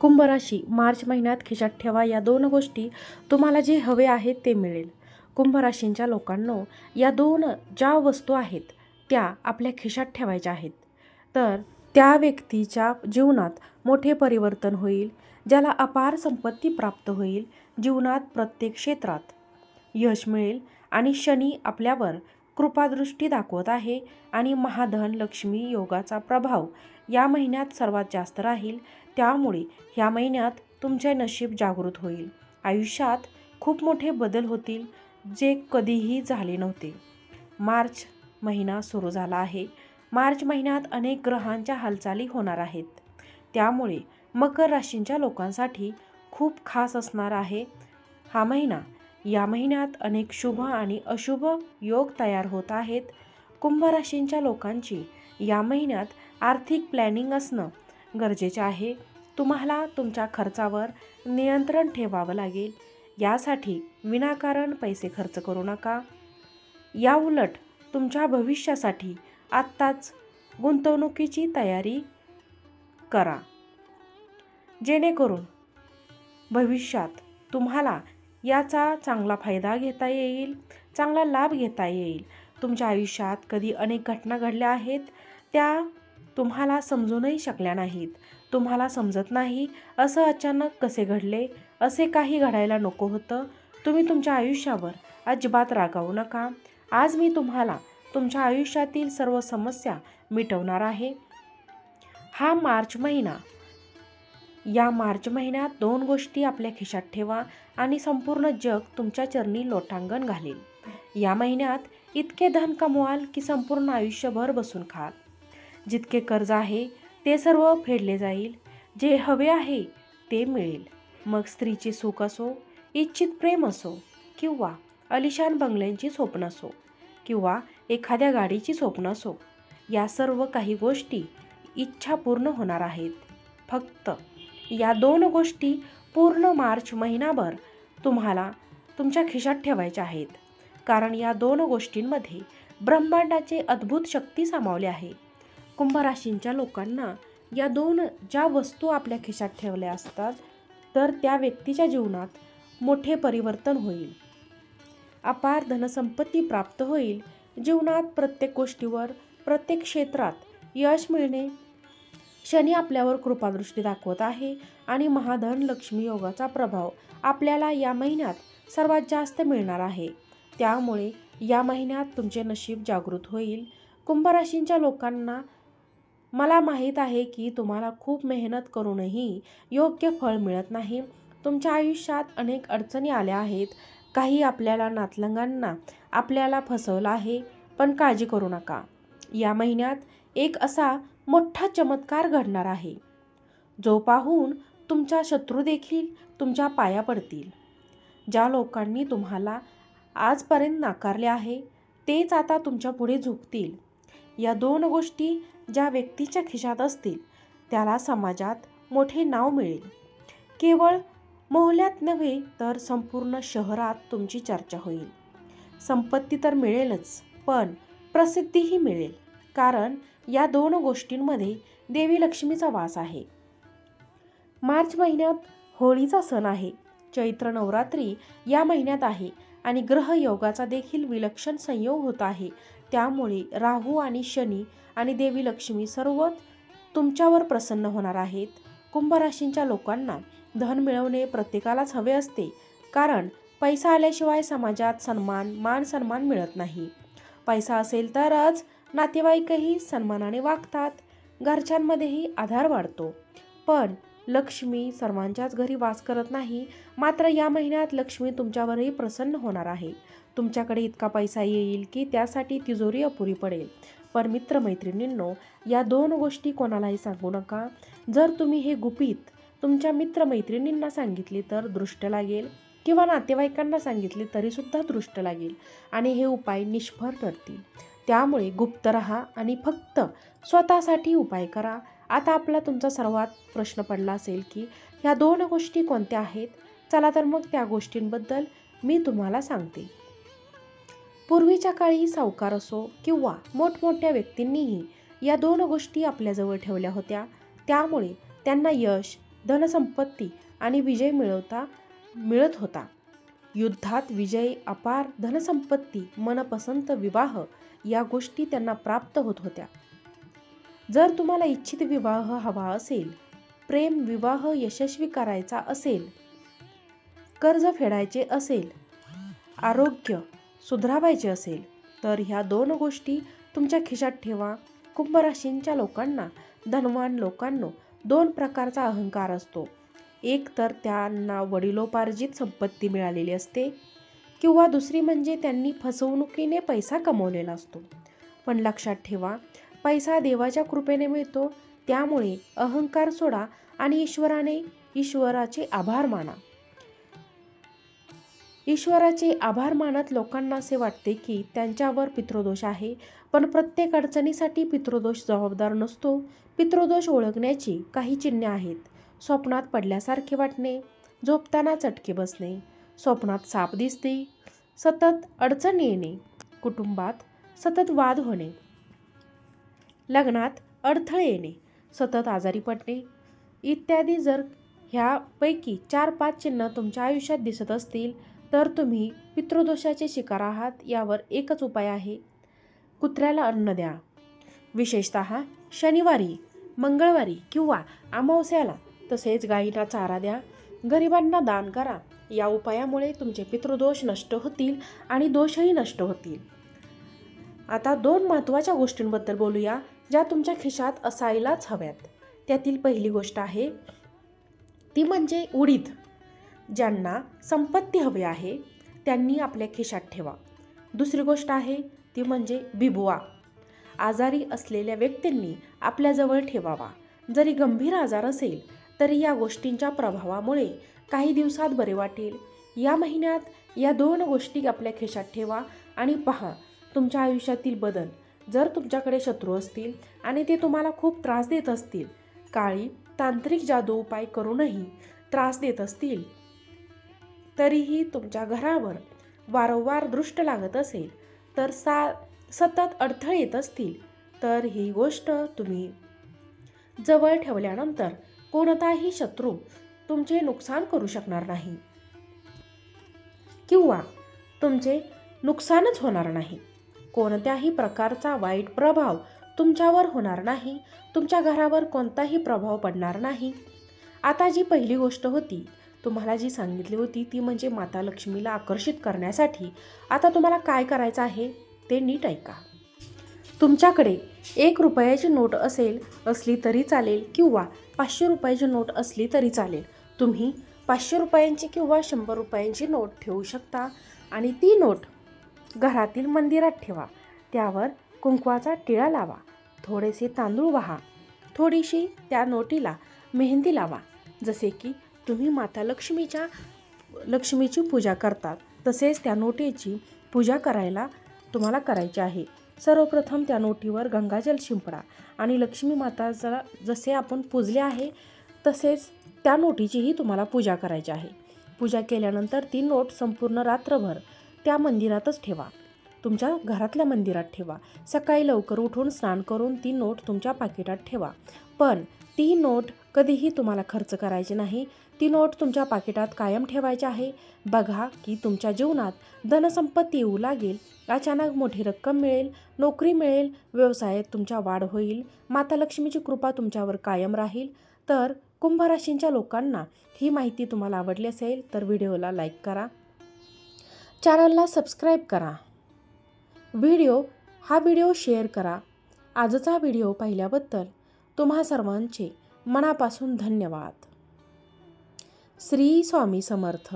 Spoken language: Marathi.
कुंभ राशी मार्च महिन्यात खिशात ठेवा या दोन गोष्टी तुम्हाला जे हवे आहेत ते मिळेल. कुंभ राशींच्या लोकांनो या दोन ज्या वस्तू आहेत त्या आपल्या खिशात ठेवायच्या आहेत. तर त्या व्यक्तीच्या जीवनात मोठे परिवर्तन होईल ज्याला अपार संपत्ती प्राप्त होईल जीवनात प्रत्येक क्षेत्रात. यश मिळेल आणि शनी आपल्यावर कृपादृष्टी दाखवत आहे आणि महाधन लक्ष्मी योगाचा प्रभाव या महिन्यात सर्वात जास्त राहील. त्यामुळे ह्या महिन्यात तुमचे नशीब जागृत होईल. आयुष्यात खूप मोठे बदल होतील जे कधीही झाले नव्हते. मार्च महिना सुरू झाला आहे. मार्च महिन्यात अनेक ग्रहांच्या हालचाली होणार आहेत. त्यामुळे मकर राशींच्या लोकांसाठी खूप खास असणार आहे. हा महिना या महिन्यात अनेक शुभ आणि अशुभ योग तयार होत आहेत. कुंभ राशींच्या लोकांची या महिन्यात आर्थिक प्लॅनिंग असणं गरजेचे आहे. तुम्हाला तुमच्या खर्चावर नियंत्रण ठेवावं लागेल. यासाठी विनाकारण पैसे खर्च करू नका. या उलट तुमच्या भविष्यासाठी आत्ताच गुंतवणुकीची तयारी करा. जेणेकरून भविष्यात तुम्हाला याचा चांगला फायदा घेता येईल चांगला लाभ घेता येईल. तुमच्या आयुष्यात कधी अनेक घटना घडल्या आहेत त्या तुम्हाला समजूनही शकल्या नाहीत. तुम्हाला समजत नाही असं अचानक कसे घडले असे काही घडायला नको होतं. तुम्ही तुमच्या आयुष्यावर अजिबात रागावू नका. आज मी तुम्हाला तुमच्या आयुष्यातील सर्व समस्या मिटवणार आहे. हा मार्च महिना या मार्च महिन्यात दोन गोष्टी आपल्या खिशात ठेवा आणि संपूर्ण जग तुमच्या चरणी लोटांगण घालेल या महिन्यात इतके धन कमवाल की संपूर्ण आयुष्यभर बसून खाल. जितके कर्ज आहे ते सर्व फेडले जाईल. जे हवे आहे ते मिळेल. मग स्त्रीचे सुख असो इच्छित प्रेम असो किंवा अलिशान बंगल्यांची स्वप्न असो किंवा एखाद्या गाडीची स्वप्न असो या सर्व काही गोष्टी इच्छा पूर्ण होणार आहेत. फक्त या दोन गोष्टी पूर्ण मार्च महिनाभर तुम्हाला तुमच्या खिशात ठेवायच्या आहेत. कारण या दोन गोष्टींमध्ये ब्रह्मांडाचे अद्भुत शक्ती सामावली आहे. कुंभराशींच्या लोकांना या दोन ज्या वस्तू आपल्या खिशात ठेवल्या असतात तर त्या व्यक्तीच्या जीवनात मोठे परिवर्तन होईल. अपार धनसंपत्ती प्राप्त होईल. जीवनात प्रत्येक गोष्टीवर प्रत्येक क्षेत्रात यश मिळणे शनी आपल्यावर कृपादृष्टी दाखवत आहे आणि महाधन लक्ष्मी योगाचा प्रभाव आपल्याला या महिन्यात सर्वात जास्त मिळणार आहे. त्यामुळे या महिन्यात तुमचे नशीब जागृत होईल. कुंभराशींच्या लोकांना मला माहीत आहे की तुम्हाला खूप मेहनत करूनही योग्य फळ मिळत नाही. तुमच्या आयुष्यात अनेक अडचणी आल्या आहेत. काही आपल्याला नातलंगांना आपल्याला फसवलं आहे पण काळजी करू नका. या महिन्यात एक असा मोठा चमत्कार घडणार आहे. जो पाहून तुमच्या शत्रू देखील तुमच्या पाया पडतील. ज्या लोकांनी तुम्हाला आजपर्यंत नाकारले आहे तेच आता तुमच्यापुढे झुकतील. या दोन गोष्टी ज्या व्यक्तीच्या खिशात असतील त्याला समाजात मोठे नाव मिळेल. केवळ मोहल्यात नव्हे तर संपूर्ण शहरात तुमची चर्चा होईल. संपत्ती तर मिळेलच पण प्रसिद्धीही मिळेल. कारण या दोन गोष्टींमध्ये देवी लक्ष्मीचा वास आहे. मार्च महिन्यात होळीचा सण आहे. चैत्र नवरात्री या महिन्यात आहे आणि ग्रहयोगाचा देखील विलक्षण संयोग होत आहे. त्यामुळे राहू आणि शनी आणि देवी लक्ष्मी सर्व तुमच्यावर प्रसन्न होणार आहेत. कुंभराशींच्या लोकांना धन मिळवणे प्रत्येकालाच हवे असते. कारण पैसा आल्याशिवाय समाजात सन्मान मान सन्मान मिळत नाही. पैसा असेल तरच नातेवाईकही सन्मानाने वागतात. घरच्यांमध्येही आधार वाढतो. पण लक्ष्मी सर्वांच्याच घरी वास करत नाही. मात्र या महिन्यात लक्ष्मी तुमच्यावरही प्रसन्न होणार आहे. तुमच्याकडे इतका पैसा येईल की त्यासाठी तिजोरी अपुरी पडेल. पण मित्रमैत्रिणींनो या दोन गोष्टी कोणालाही सांगू नका. जर तुम्ही हे गुपित तुमच्या मित्रमैत्रिणींना सांगितले तर दृष्ट लागेल किंवा नातेवाईकांना सांगितले तरीसुद्धा दृष्ट लागेल आणि हे उपाय निष्फळ ठरतील. त्यामुळे गुप्त रहा आणि फक्त स्वतःसाठी उपाय करा. आता आपला तुमचा सर्वात प्रश्न पडला असेल की ह्या दोन गोष्टी कोणत्या आहेत? चला तर मग त्या गोष्टींबद्दल मी तुम्हाला सांगते. पूर्वीच्या काळी सावकार असो किंवा मोठमोठ्या व्यक्तींनीही या दोन गोष्टी आपल्याजवळ ठेवल्या होत्या. त्यामुळे त्यांना यश धनसंपत्ती आणि विजय मिळवता मिळत होता. युद्धात विजय अपार धनसंपत्ती मनपसंत विवाह या गोष्टी त्यांना प्राप्त होत होत्या. जर तुम्हाला इच्छित विवाह हवा असेल प्रेम विवाह यशस्वी करायचा असेल कर्ज फेडायचे असेल आरोग्य सुधारावायचे असेल तर ह्या दोन गोष्टी तुमच्या खिशात ठेवा. कुंभ राशींच्या लोकांना धनवान लोकांना दोन प्रकारचा अहंकार असतो. एक तर त्यांना वडिलोपार्जित संपत्ती मिळालेली असते किंवा दुसरी म्हणजे त्यांनी फसवणुकीने पैसा कमवलेला असतो. पण लक्षात ठेवा पैसा देवाच्या कृपेने मिळतो त्यामुळे अहंकार सोडा आणि ईश्वराने ईश्वराचे आभार माना. ईश्वराचे आभार मानत लोकांना असे वाटते की त्यांच्यावर पितृदोष आहे पण प्रत्येक अडचणीसाठी पितृदोष जबाबदार नसतो. पितृदोष ओळखण्याची काही चिन्हे आहेत. स्वप्नात पडल्यासारखे वाटणे झोपताना चटके बसणे स्वप्नात साप दिसते सतत अडचण येणे कुटुंबात सतत वाद होणे लग्नात अडथळे येणे सतत आजारी पडणे इत्यादी जर ह्यापैकी चार पाच चिन्ह तुमच्या आयुष्यात दिसत असतील तर तुम्ही पितृदोषाचे शिकार आहात यावर एकच उपाय आहे. कुत्र्याला अन्न द्या. विशेषत शनिवारी मंगळवारी किंवा अमावस्याला तसेच गाईंना चारा द्या. गरिबांना दान करा. या उपायामुळे तुमचे पितृदोष नष्ट होतील आणि दोषही नष्ट होतील. आता दोन महत्त्वाच्या गोष्टींबद्दल बोलूया ज्या तुमच्या खिशात असायलाच हव्यात. त्यातील पहिली गोष्ट आहे ती म्हणजे उडीद. ज्यांना संपत्ती हवी आहे त्यांनी आपल्या खिशात ठेवा. दुसरी गोष्ट आहे ती म्हणजे बिबुआ आजारी असलेल्या व्यक्तींनी आपल्याजवळ ठेवावा. जरी गंभीर आजार असेल तरी या गोष्टींच्या प्रभावामुळे काही दिवसात बरे वाटेल. या महिन्यात या दोन गोष्टी आपल्या खिशात ठेवा आणि पहा तुमच्या आयुष्यातील बदल. जर तुमच्याकडे शत्रू असतील आणि ते तुम्हाला खूप त्रास देत असतील काळी तांत्रिक जादू उपाय करूनही त्रास देत असतील तरीही तुमच्या घरावर वारंवार दृष्ट लागत असेल तर सा सतत अडथळे येत असतील. तर ही गोष्ट तुम्ही जवळ ठेवल्यानंतर कोणताही शत्रू तुमचे नुकसान करू शकणार नाही. किंवा तुमचे नुकसानच होणार नाही. कोणत्याही प्रकारचा वाईट प्रभाव तुमच्यावर होणार नाही. तुमच्या घरावर कोणताही प्रभाव पडणार नाही. आता जी पहिली गोष्ट होती तुम्हाला जी सांगितली होती ती म्हणजे माता लक्ष्मीला आकर्षित करण्यासाठी. आता तुम्हाला काय करायचं आहे ते नीट ऐका. तुमच्याकडे एक रुपयाची नोट असेल असली तरी चालेल किंवा पाचशे रुपयाची नोट असली तरी चालेल. तुम्ही पाचशे रुपयांची किंवा शंभर रुपयांची नोट ठेवू शकता आणि ती नोट घरातील मंदिरात ठेवा. त्यावर कुंकवाचा टिळा लावा. थोडेसे तांदूळ वाहा. थोडीशी त्या नोटीला मेहंदी लावा. जसे की तुम्ही माता लक्ष्मीच्या लक्ष्मीची पूजा करतात तसेच त्या नोटीची पूजा करायला तुम्हाला करायची आहे. सर्वप्रथम त्या नोटीवर गंगाजल शिंपडा आणि लक्ष्मी माताचा जसे आपण पूजले आहे तसेच त्या नोटीचीही तुम्हाला पूजा करायची आहे. पूजा केल्यानंतर ती नोट संपूर्ण रात्रभर त्या मंदिरातच ठेवा. तुमच्या घरातल्या मंदिरात ठेवा. सकाळी लवकर उठून स्नान करून ती नोट तुमच्या पाकिटात ठेवा. पण ती नोट कधीही तुम्हाला खर्च करायची नाही. ती नोट तुमच्या पाकिटात कायम ठेवायची आहे. बघा की तुमच्या जीवनात धनसंपत्ती येऊ लागेल अचानक मोठी रक्कम मिळेल नोकरी मिळेल व्यवसायात तुमच्या वाढ होईल माता लक्ष्मीची कृपा तुमच्यावर कायम राहील. तर कुंभ राशींच्या लोकांना ही माहिती तुम्हाला आवडली असेल तर व्हिडिओला लाईक करा. चॅनलला सबस्क्राईब करा. व्हिडिओ हा व्हिडिओ शेअर करा. आजचा व्हिडिओ पाहिल्याबद्दल तुम्हा सर्वांचे मनापासून धन्यवाद. श्री स्वामी समर्थ.